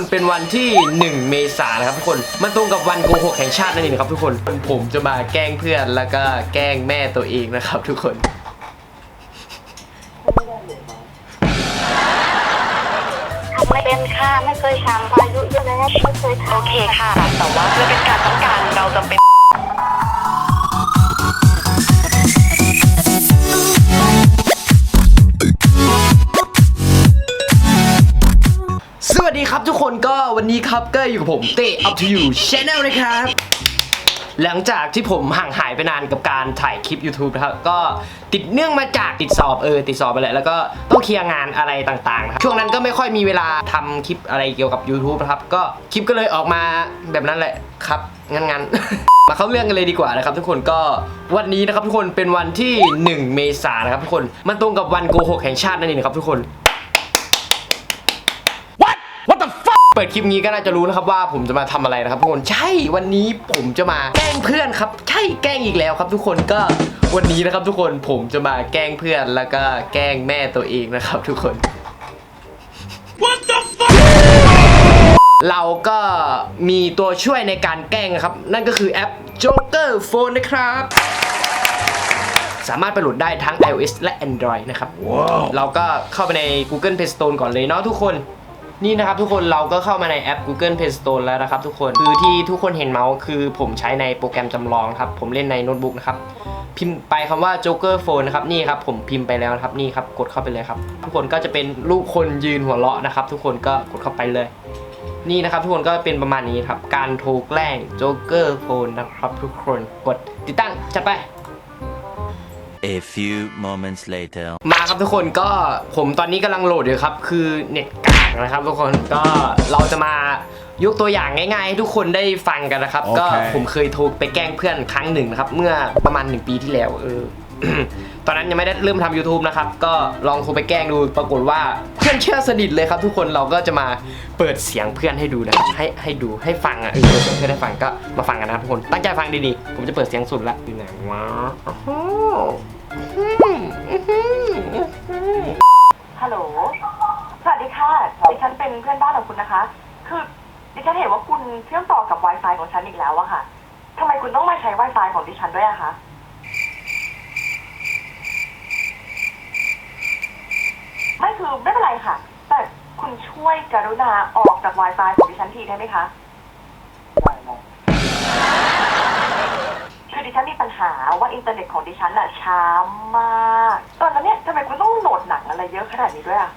มันเป็นวันที่ 1 เมษายนนะครับทุกคน มันตรงกับวันโกหกแห่งชาตินั่นเองนะครับทุกคน ผมจะมาแกล้งเพื่อนแล้วก็แกล้งแม่ตัวเองนะครับทุกคนไม่เป็นค่ะ ไม่เคยทำอายุเยอะแล้วไม่เคยทำโอเคค่ะ แต่ว่าเพื่อเป็นการป้องกันเราจำเป็น วันนี้ครับก็อยู่กับผมเต้ up to you channel นะครับ หลังจากที่ผมห่างหายไปนานกับการถ่ายคลิป YouTube นะครับก็ติดเนื่องมาจากติดสอบเออติดสอบไปแหละแล้วก็ต้องเคลียร์งานอะไรต่างๆนะครับช่วงนั้นก็ไม่ค่อยมีเวลาทำคลิปอะไรเกี่ยวกับ YouTube นะครับ ก็คลิปก็เลยออกมาแบบนั้นแหละครับงั้นๆ มาเข้าเรื่องกันเลยดีกว่านะครับทุกคนก็วันนี้นะครับทุกคนเป็นวันที่ 1 เมษายนนะครับทุกคนมันตรงกับวันโกหกแห่งชาตินั่นเองนะครับทุกคน What What the fuck เปิดคลิปนี้ก็น่าจะรู้นะครับว่าผมจะมาทำอะไรนะครับทุกคนใช่วันนี้ผมจะมาแกล้งเพื่อนครับ ใช่แกล้งอีกแล้วครับ ทุกคนก็วันนี้นะครับ ทุกคนผมจะมาแกล้งเพื่อนแล้วก็แกล้งแม่ตัวเองนะครับ ทุกคน What the fuck เราก็มีตัวช่วยในการแกล้งนะครับ นั่นก็คือแอป Joker Phone นะครับ สามารถไปโหลดได้ทั้ง iOS และ Android นะครับเราก็เข้าไปใน Google Play Store ก่อนเลยเนาะทุกคน นี่นะครับทุกคนเราก็เข้ามาในแอป Google Play Store แล้วนะครับทุกคนคือที่ทุกคนเห็นเมาส์คือผมใช้ในโปรแกรมจำลองครับ ผมเล่นในโน้ตบุ๊กนะครับ พิมพ์ไปคำว่า Joker Phone นะครับนี่ครับผมพิมพ์ไปแล้วนะครับนี่ครับกดเข้าไปเลยครับ ทุกคนก็จะเป็นรูปคนยืนหัวเราะนะครับ ทุกคนก็กดเข้าไปเลย นี่นะครับทุกคนก็เป็นประมาณนี้ครับการโทรแกล้ง Joker Phone นะครับทุกคนกดติดตั้งจัดไป A few moments later. มาครับทุกคนก็ผมตอนนี้กำลังโหลดอยู่ครับ คือเน็ตกากนะครับทุกคนก็เราจะมายกตัวอย่างง่ายๆให้ทุกคนได้ฟังกันนะครับโอเคก็ผมเคยโทรไปแกล้งเพื่อนครั้งหนึ่งนะครับ เมื่อประมาณ1ปีที่แล้วเออ ตอนนั้นยังไม่ได้เริ่มทำ YouTube นะครับ ก็ลองโทรไปแกล้งดูปรากฏว่าเพื่อนเชื่อสนิทเลยครับ ทุกคนเราก็จะมาเปิดเสียงเพื่อนให้ดูนะครับให้ให้ดูให้ฟังอะเออเปิดเสียงเพื่อนให้ฟังก็มาฟังกันนะครับทุกคนตั้งใจฟังดีๆผมจะเปิดเสียงสุดละดูไหนวะโอ้โห ฮัลโหล สวัสดีค่ะ ดิฉันเป็นเพื่อนบ้านของคุณนะคะ คือดิฉันเห็นว่าคุณเชื่อมต่อกับ Wi-Fi ของฉันอีกแล้วอะค่ะทำไมคุณต้องมาใช้ Wi-Fi ของดิฉันด้วยอะคะ ไม่คือไม่เป็นไรค่ะ แต่คุณช่วยกรุณาออกจาก Wi-Fi ของดิฉันทีได้ไหมคะ ดิฉันมีปัญหาว่าอินเทอร์เน็ตของดิฉันน่ะช้ามาก ตอนนั้นเนี่ยทำไมคุณต้องโหลดหนังอะไรเยอะขนาดนี้ด้วยอะ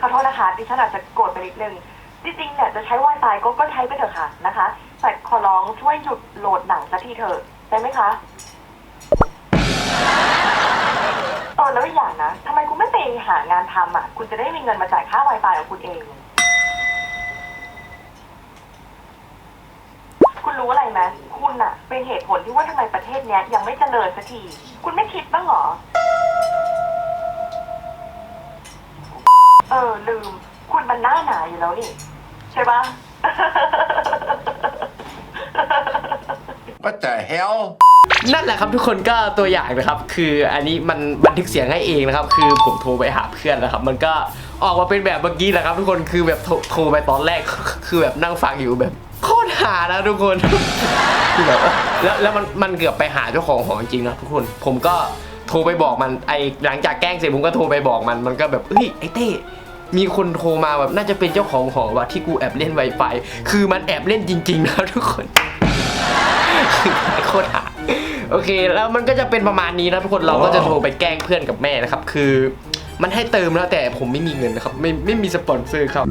ขอโทษนะคะดิฉันอาจจะโกรธไปนิดนึง จริงๆเนี่ยจะใช้ Wi-Fi ก็ก็ใช้ไปเถอะค่ะนะคะแต่ขอร้องช่วยหยุดโหลดหนังสักทีเถอะได้ไหมคะเออแล้วอีกอย่างนะทำไมคุณไม่ไปหางานทำอะ คุณจะได้มีเงินมาจ่ายค่า Wi-Fi ของคุณเอง คุณ รู้อะไรไหมคุณอะเป็นเหตุผลที่ว่าทำไมประเทศเนี้ยยังไม่เจริญสักที คุณไม่คิดบ้างเหรอ เออ ลืม คุณมันหน้าหนาอยู่แล้วนี่ ใช่ปะ What the hell? นั่นแหละครับทุกคนก็ตัวอย่างนะครับ คืออันนี้มันบันทึกเสียงให้เองนะครับ คือผมโทรไปหาเพื่อนนะครับ มันก็ออกมาเป็นแบบเมื่อกี้แหละครับ ทุกคนคือแบบโทรโทรไปตอนแรก คือแบบนั่งฟังอยู่แบบโคตรหานะทุกคนแบบแล้วแล้วมันมันเกือบไปหาเจ้าของหอจริงๆนะทุกคน ผมก็โทรไปบอกมันไอหลังจากแกล้งเสร็จผมก็โทรไปบอกมันมันก็แบบเฮ้ยไอเต้มีคนโทรมาแบบน่าจะเป็นเจ้าของหอว่ะที่กูแอบเล่น Wi-Fi คือมันแอบเล่นจริงๆนะทุกคนโคตรหาโอเค แล้วมันก็จะเป็นประมาณนี้นะทุกคนเราก็จะโทรไปแกล้งเพื่อนกับแม่นะครับ คือ มันให้เติมแล้วแต่ผมไม่มีเงินนะครับ ไม่ไม่มีสปอนเซอร์ครับ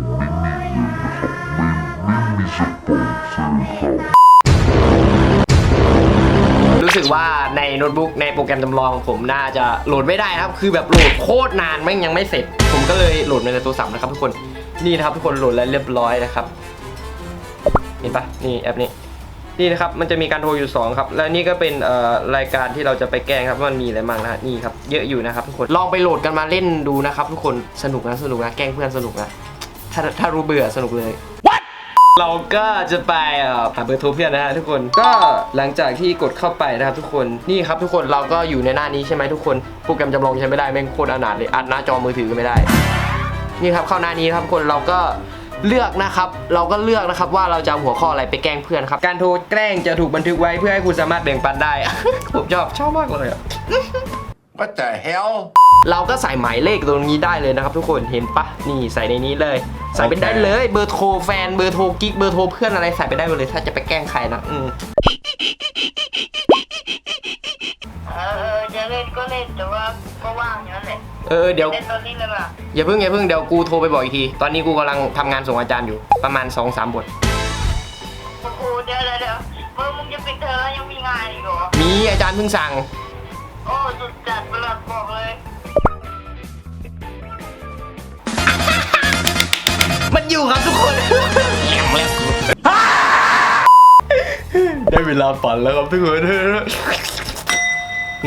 รู้สึกว่าในโน้ตบุ๊กในโปรแกรมจำลองผมน่าจะโหลดไม่ได้นะครับ คือแบบโหลดโคตรนานแม่งยังไม่เสร็จ ผมก็เลยโหลดในโทรศัพท์นะครับทุกคนนี่นะครับทุกคนโหลดแล้วเรียบร้อยนะครับเห็นปะนี่แอปนี้นี่นะครับมันจะมีการโทรอยู่ 2 ครับ และนี่ก็เป็นเอ่อรายการที่เราจะไปแกล้งครับว่ามันมีอะไรบ้างนะนี่ครับเยอะอยู่นะครับทุกคนลองไปโหลดกันมาเล่นดูนะครับทุกคนสนุกนะสนุกนะแกล้งเพื่อนสนุกนะถ้าถ้ารู้เบื่อสนุกเลย เราก็จะไปเอ่อหาเบอร์โทรเพื่อนนะฮะทุกคน ก็หลังจากที่กดเข้าไปนะครับทุกคน นี่ครับทุกคนเราก็อยู่ในหน้านี้ใช่ไหมทุกคน โปรแกรมจำลองใช้ไม่ได้แม่งโคตรอนาถเลย อัดหน้าจอมือถือก็ไม่ได้ นี่ครับเข้าหน้านี้ครับทุกคนเราก็เลือกนะครับ เราก็เลือกนะครับว่าเราจะเอาหัวข้ออะไรไปแกล้งเพื่อนครับ การโทรแกล้งจะถูกบันทึกไว้เพื่อให้คุณสามารถแบ่งปันได้ ผมชอบชอบมากเลยอะ What the hell เราก็ใส่หมายเลขตรงนี้ได้เลยนะครับทุกคนเห็นปะนี่ใส่ในนี้เลย ใส่ไปได้เลยเบอร์โทรแฟนเบอร์โทรกิ๊กเบอร์โทรเพื่อนอะไรใส่ไปได้หมดเลยถ้าจะไปแกล้งใครนะอืมเออจะเล่นก็เล่นแต่ว่าก็ว่างอยู่นั่นแหละเออเดี๋ยว เล่นตอนนี้เลยป่ะอย่าเพิ่งอย่าเพิ่งเดี๋ยวกูโทรไปบอกอีกที ตอนนี้กูกำลังทำงานส่งอาจารย์อยู่ประมาณ2อสามบท โอ้โหเดี๋ยวเดี๋ยวเดี๋ยวมึงมึงจะปิดเทอมแล้วยังมีงานอีกเหรอ มีอาจารย์เพิ่งสั่ง โอ้สุดจัดประหลาดบอกเลย อยู่ครับทุกคนแหมแล้วกูได้เวลาปั่นแล้วครับทุกคน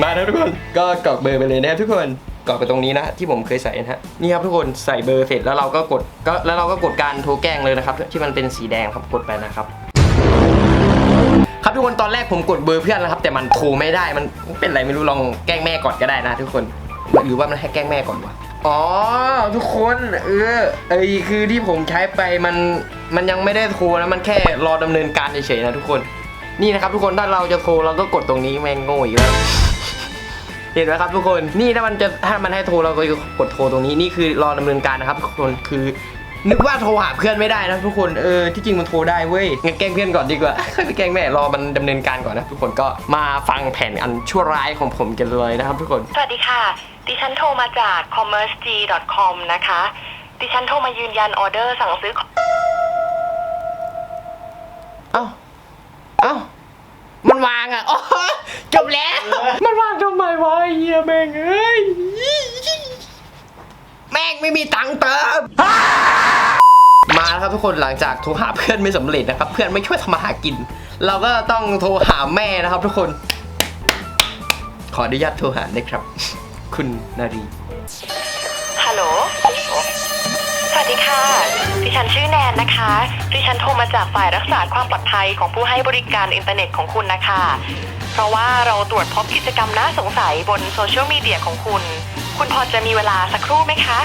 มาแล้วทุกคน ก็กรอกเบอร์ไปเลยนะครับทุกคน กรอกไปตรงนี้นะที่ผมเคยใส่นะฮะ นี่ครับทุกคนใส่เบอร์เสร็จแล้วเราก็กดก็แล้วเราก็กดการโทรแกล้งเลยนะครับ ที่มันเป็นสีแดงครับกดไปนะครับ ครับทุกคนตอนแรกผมกดเบอร์เพื่อนแล้วครับ แต่มันโทรไม่ได้มันเป็นอะไรไม่รู้ลองแกล้งแม่ก่อนก็ได้นะ ทุกคน หรือว่ามันให้แกล้งแม่ก่อนวะ อ๋อ ทุกคนเออไอคือที่ผมใช้ไปมันมันยังไม่ได้โทรนะมันแค่รอดำเนินการเฉยๆนะทุกคนนี่นะครับทุกคนถ้าเราจะโทรเราก็กดตรงนี้แม่งโง่อีกแล้วเห็นไหมครับทุกคนนี่ถ้ามันจะถ้ามันให้โทรเราก็กดโทรตรงนี้นี่คือรอดำเนินการนะครับทุกคนคือนึกว่าโทรหาเพื่อนไม่ได้นะทุกคนเออที่จริงมันโทรได้เว้ยงั้นแกล้งเพื่อนก่อนดีกว่าค่อยไปแกล้งแม่รอมันดำเนินการก่อนนะทุกคนก็มาฟังแผนอันชั่วร้ายของผมกันเลยนะครับทุกคนสวัสดีค่ะ ดิฉันโทรมาจาก commerceg.com นะคะ ดิฉันโทรมายืนยันออเดอร์สั่งซื้อ เอ้า เอ้า มันวางอะอ๋อจบแล้ว มันวางทำไมวะไอ้เฮียแม่งเอ้ย แม่งไม่มีตังค์เติม มาแล้วครับทุกคนหลังจากโทรหาเพื่อนไม่สำเร็จนะครับ เพื่อนไม่ช่วยทำมาหากิน เราก็ต้องโทรหาแม่นะครับทุกคน ขออนุญาตโทรหาได้ครับ คุณนารี ฮัลโหล สวัสดีค่ะ ดิฉันชื่อแนนนะคะ ดิฉันโทรมาจากฝ่ายรักษาความปลอดภัยของผู้ให้บริการอินเทอร์เน็ตของคุณนะคะ เพราะว่าเราตรวจพบกิจกรรมน่าสงสัยบนโซเชียลมีเดียของคุณ คุณพอจะมีเวลาสักครู่ไหมคะ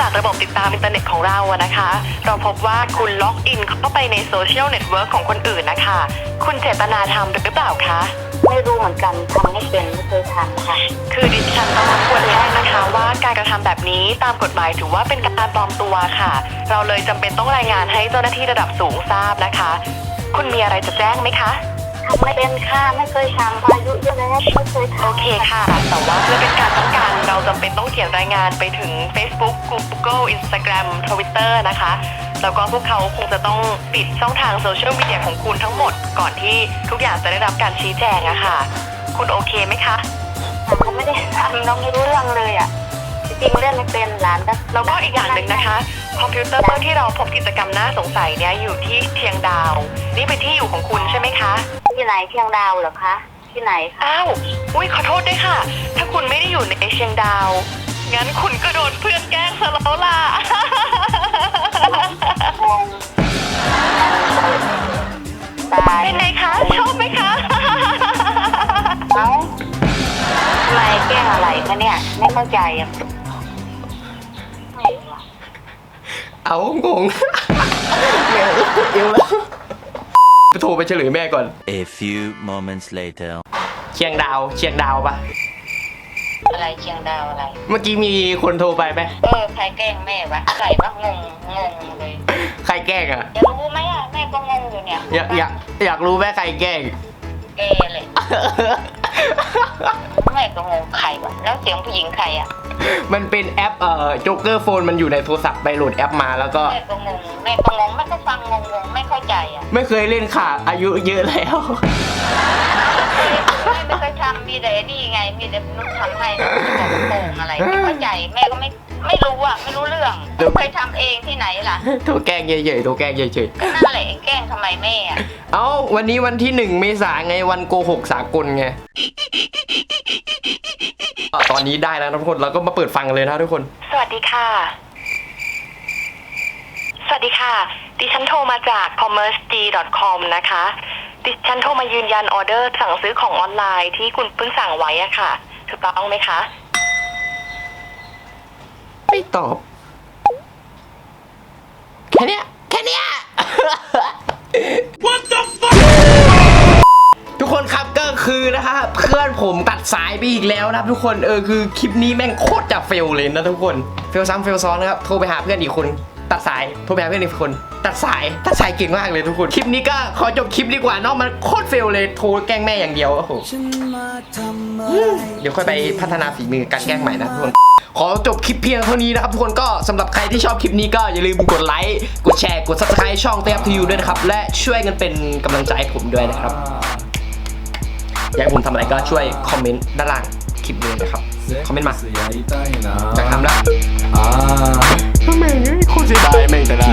จากระบบติดตามอินเทอร์เน็ตของเราอะนะคะ เราพบว่าคุณล็อกอินเข้าไปในโซเชียลเน็ตเวิร์กของคนอื่นนะคะ คุณเจตนาทำหรือเปล่าคะ ไม่รู้เหมือนกันทำไม่เป็นไม่เคยทำค่ะ คือดิฉันต้องรบกวนแจ้งนะคะว่าการกระทำแบบนี้ตามกฎหมายถือว่าเป็นการปลอมตัวค่ะ เราเลยจำเป็นต้องรายงานให้เจ้าหน้าที่ระดับสูงทราบนะคะ คุณมีอะไรจะแจ้งไหมคะ ทำไม่เป็นค่ะไม่เคยทำอายุเยอะแล้วไม่เคยทำโอเคค่ะ แต่ว่าเพื่อเป็นการป้องกันเราจำเป็นต้องเขียนรายงานไปถึง Facebook Google Instagram Twitter นะคะ แล้วก็พวกเขาคงจะต้องปิดช่องทางโซเชียลมีเดียของคุณทั้งหมดก่อนที่ทุกอย่างจะได้รับการชี้แจงอะค่ะ คุณโอเคไหมคะเขาไม่ได้ทำน้องไม่รู้เรื่องเลยอะจริงๆเล่นไม่เป็นหลานก็แล้วก็อีกอย่างหนึ่งนะคะ คอมพิวเตอร์ที่เราพบกิจกรรมน่าสงสัยเนี่ยอยู่ที่เชียงดาว นี่เป็นที่อยู่ของคุณใช่ไหมคะ ที่ไหนเชียงดาวเหรอคะ ที่ไหนคะอ้าว อุ้ยขอโทษด้วยค่ะ ถ้าคุณไม่ได้อยู่ในเชียงดาว งั้นคุณก็โดนเพื่อนแกล้งซะแล้วล่ะงงตายเป็นไงคะ ชอบไหมคะ เอ้าทำไมแกล้งอะไรคะเนี่ย ไม่เข้าใจอะไม่วะเอางงแม่เอวแล้ว โทรไปเฉลยแม่ก่อน A few moments later. เชียงดาว เชียงดาวปะอะไรเชียงดาวอะไร เมื่อกี้มีคนโทรไปไหมเออใครแกล้งแม่วะใครวะงงงงเลยใครแกล้งอะ จะรู้ไหมอะแม่ก็งงอยู่เนี่ยอยากอยากอยากรู้แม่ใครแกล้ง เกเลย แม่ก็งงใครวะแล้วเสียงผู้หญิงใครอะมันเป็นแอปเอ่อจ็กเกอร์โฟนมันอยู่ในโทรศัพท์ไปโหลดแอปมาแล้วก็ แม่ก็งงแม่ก็งงแม่ก็ฟังงงงไม่เข้าใจอะไม่เคยเล่นค่ะอายุเยอะแล้ว แม่ไม่เคยทำมีแต่นี่ไง มีแต่นุชทำให้บอกว่าโกงอะไรไม่เข้าใจแม่ก็ไม่ ไม่รู้อะ ไม่รู้เรื่องไม่เคยทำเองที่ไหนล่ะโทรแกล้งเฉยๆโทรแกล้งเฉยก็นั่นแหละแกล้งทำไมแม่อะๆเอ้าวันนี้วันที่หนึ่งเมษาไงวันโกหกสากลไงตอนอนนี้ได้แล้วนะทุกคนเราก็มาเปิดฟังกันเลยนะทุกคน สวัสดีค่ะ สวัสดีค่ะ ดิฉันโทรมาจาก commerceg.com นะคะ ดิฉันโทรมายืนยันออเดอร์สั่งซื้อของออนไลน์ที่คุณเพิ่งสั่งไว้อะค่ะ ถูกต้องไหมคะ ไม่ตอบ แค่เนี้ยแค่เนี้ย What the fuck ทุกคนครับก็คือนะครับเพื่อนผมตัดสายไปอีกแล้วนะครับทุกคนเออคือคลิปนี้แม่งโคตรจะเฟลเลยนะทุกคนเฟลซ้ำเฟลซ้อนนะครับโทรไปหาเพื่อนอีกคน ตัดสายโทรไปหาเพื่อนอีกคน ตัดสายตัดสายเก่งมากเลยทุกคนคลิปนี้ก็ขอจบคลิปดีกว่าเนอกมันโคตรเฟลเลยโทรแกล้งแม่อย่างเดียวโอ้โหเดี๋ยวค่อยไปพัฒนาฝีมือการแกล้งใหม่นะทุกคน ขอจบคลิปเพียงเท่านี้นะครับทุกคนก็สำหรับใครที่ชอบคลิปนี้ก็อย่าลืมกดไลค์กดแชร์กด subscribe ช่องเตยบทียูด้วยนะครับ และช่วยกันเป็นกำลังใจผมด้วยนะครับ อยากให้ผมทำอะไรก็ช่วยคอมเมนต์ด้านล่างคลิปนี้นะครับ คอมเมนต์มาอยากทำแล้วทำไมคนเสียดายไม่งแต่ละ